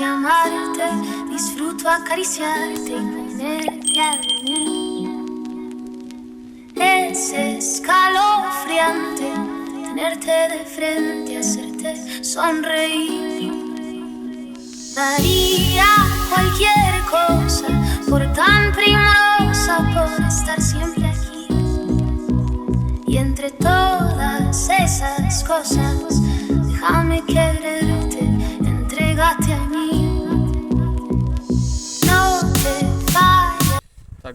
amarte, disfruto acariciarte y ponerte a dormir. Es escalofriante tenerte de frente, hacerte sonreír. Daría cualquier cosa por tan primorosa, por estar siempre aquí. Y entre todas esas cosas, déjame quererte, entrégate a mí.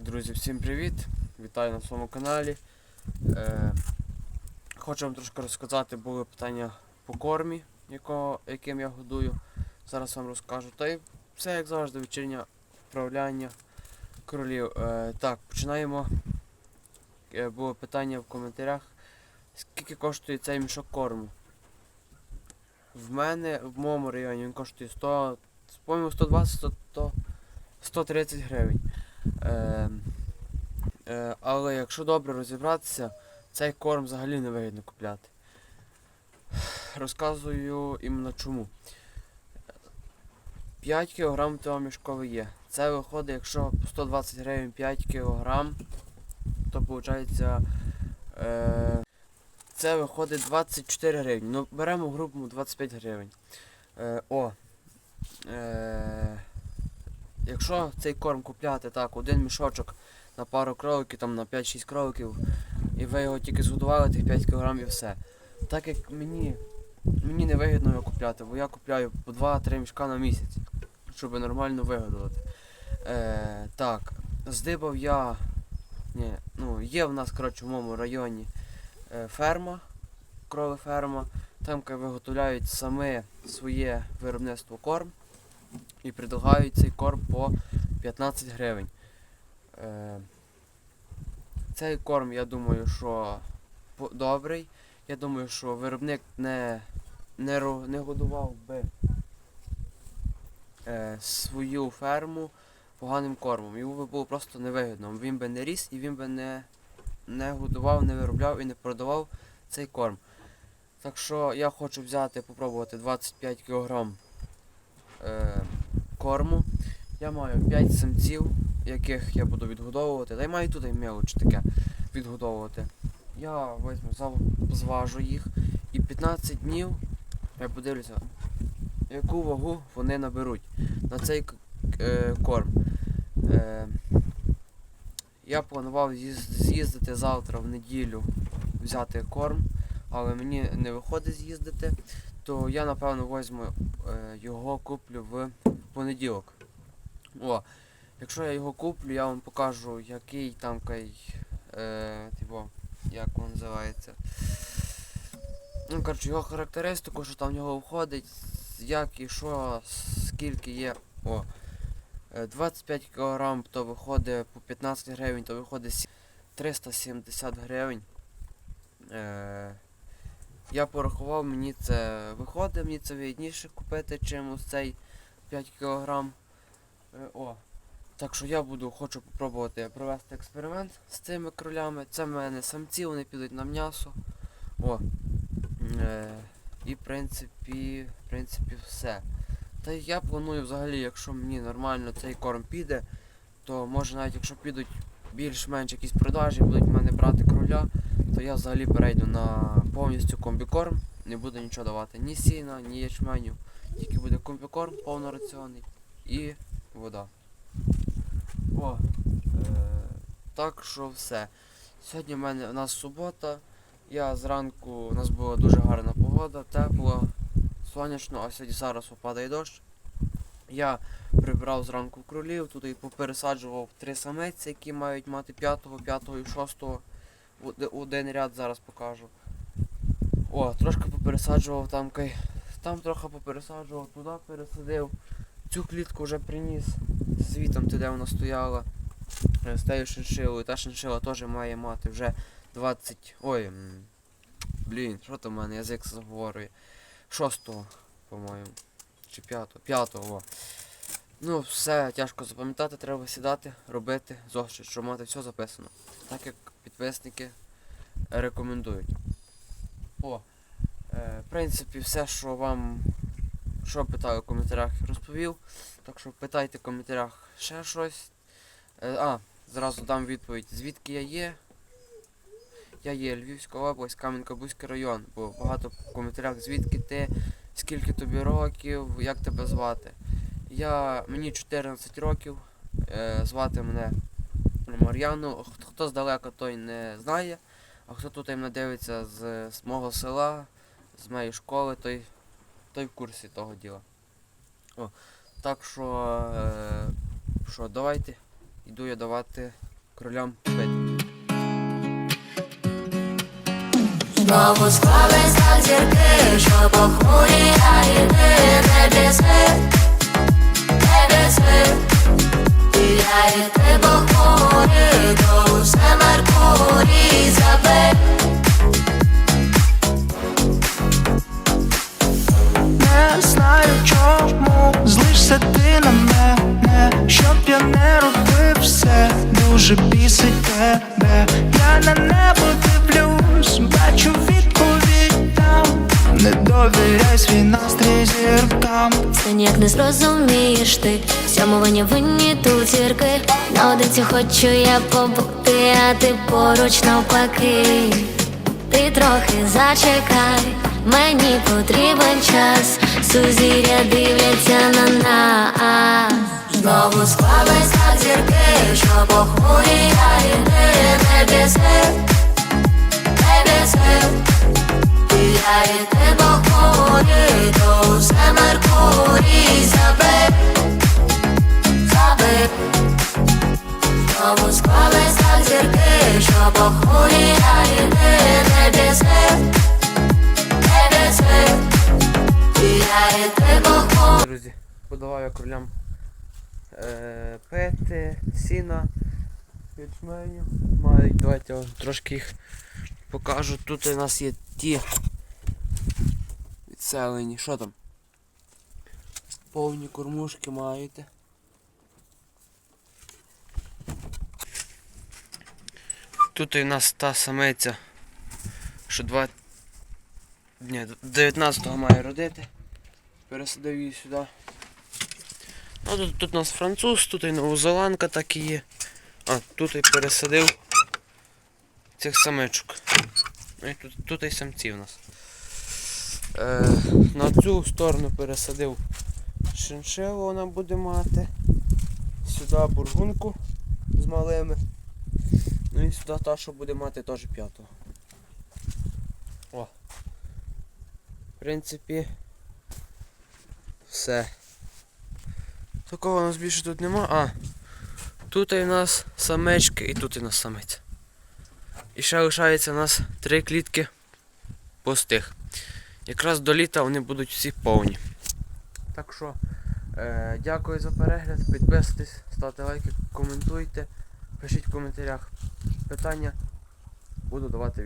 Друзі, всім привіт! Вітаю на своєму каналі. Е, хочу вам трошки розказати, були питання по кормі, якого, яким я годую. Зараз вам розкажу. Та й все як завжди, вечірнє вправляння кролів. Е, так, починаємо. Е, було питання в коментарях. Скільки коштує цей мішок корму? В мене в моєму районі він коштує 100, по-моєму 120-130 гривень. Е, е, але якщо добре розібратися, цей корм взагалі не вигідно купляти. Розказую іменно чому. 5 кг того мішкове є. Це виходить, якщо по 120 гривень 5 кг, то виходить. Е, це виходить 24 гривні. Ну, беремо групу 25 гривень. Е, о. Е, Якщо цей корм купляти так, один мішочок на пару кроликів, там на 5-6 кроликів, і ви його тільки згодували, тих 5 кг і все. Так як мені мені не вигідно його купляти, бо я купляю по 2-3 мішка на місяць, щоб нормально вигодувати. Е, так, здибав я. Ні, ну, є в нас коротше, в моєму районі е, ферма, кролеферма, там виготовляють саме своє виробництво корм і предлагають цей корм по 15 гривень. Е, цей корм, я думаю, що добрий. Я думаю, що виробник не, не, не годував би е, свою ферму поганим кормом. Йому би було просто невигідно. Він би не ріс і він би не, не годував, не виробляв і не продавав цей корм. Так що я хочу взяти, попробувати 25 кг е, корму. Я маю 5 самців, яких я буду відгодовувати. Та й маю тут і таке відгодовувати. Я візьму, зважу їх і 15 днів я подивлюся, яку вагу вони наберуть на цей е, корм. Е, я планував з'їздити завтра в неділю взяти корм, але мені не виходить з'їздити, то я напевно візьму е, його куплю в понеділок. О, якщо я його куплю, я вам покажу, який там кай, е, типу, як він називається. Ну, коротше, його характеристику, що там в нього входить, як і що, скільки є. О. е, 25 кг, то виходить по 15 гривень, то виходить 370 гривень. Е, я порахував, мені це виходить, мені це вигідніше купити, чим ось цей 5 кг. Е, о. Так що я буду, хочу попробувати провести експеримент з цими кролями. Це в мене самці, вони підуть на м'ясо. О. Е, і в принципі, в принципі все. Та я планую взагалі, якщо мені нормально цей корм піде, то може навіть якщо підуть більш-менш якісь продажі, будуть в мене брати кроля, то я взагалі перейду на повністю комбікорм, не буду нічого давати, ні сіна, ні ячменю, тільки буде комбікорм повнораціонний і вода. О, е Так що все. Сьогодні в мене у нас субота. Я зранку у нас була дуже гарна погода, тепло, сонячно, а сьогодні зараз опадає дощ. Я прибирав зранку кролів, тут попересаджував три самиці, які мають мати 5, 5 і 6 один ряд зараз покажу. О, трошки попересаджував там кай. Там трохи попересаджував, туди пересадив. Цю клітку вже приніс звітом, де вона стояла. е, З тією шиншилою. Та шиншила теж має мати вже 20. Ой. Блін, що там в мене язик заговорює. Шостого, по-моєму. Чи п'ятого? П'ятого, о. Ну, все тяжко запам'ятати, треба сідати, робити зошит, щоб мати все записано. Так як підписники рекомендують. О, е, в принципі, все, що вам що питали в коментарях, розповів. Так що питайте в коментарях ще щось. Е, а, зразу дам відповідь, звідки я є. Я є Львівська область, Кам'янка-Бузький район, бо багато в коментарях звідки ти, скільки тобі років, як тебе звати. Я, мені 14 років, е, звати мене Мар'яну. Хто, здалека, той не знає, а хто тут мене дивиться з, з мого села, з моєї школи, той, той в курсі того діла. О, так що, е, що давайте, йду я давати кролям пити. Знову склались так зірки, що похмурі, а йди не І я і ти похмурі, то Меркурій. Не знаю чому злишся ти на мене, щоб я не все, дуже бісить тебе. Я на небо довіряй свій настрій зіркам. Це ніяк не зрозумієш ти. Всьому винні тут зірки. Наодинці хочу я побути, а ти поруч навпаки. Ти трохи зачекай, мені потрібен час. Сузір'я дивляться на нас. Знову склались так зірки, що похмурі, а йди не біси, не ти похмурі, то усе Меркурій забив, забив. Знову склались так що похмурі, а йди не біси, не біси. Я і. Друзі, подавав я кролям е, пити, сіна, ячменю. Мають, давайте я вам трошки їх покажу. Тут у нас є ті відселені. Що там? Повні кормушки маєте. Тут у нас та самиця, що два... Ні, 19-го має родити. Пересадив її сюди. Ну, тут, тут у нас француз, тут і новозеландка так і є. А, тут і пересадив цих самичок. І тут, тут і самці у нас. Е, на цю сторону пересадив шиншилу вона буде мати. Сюди бургунку з малими. Ну і сюди та, що буде мати теж п'ятого. О. В принципі, все. Такого у нас більше тут нема. А, тут і в нас самечки і тут і в нас самець. І ще лишається у нас три клітки пустих. Якраз до літа вони будуть всі повні. Так що, е, дякую за перегляд, підписуйтесь, ставте лайки, коментуйте, пишіть в коментарях питання. Буду давати відповідь.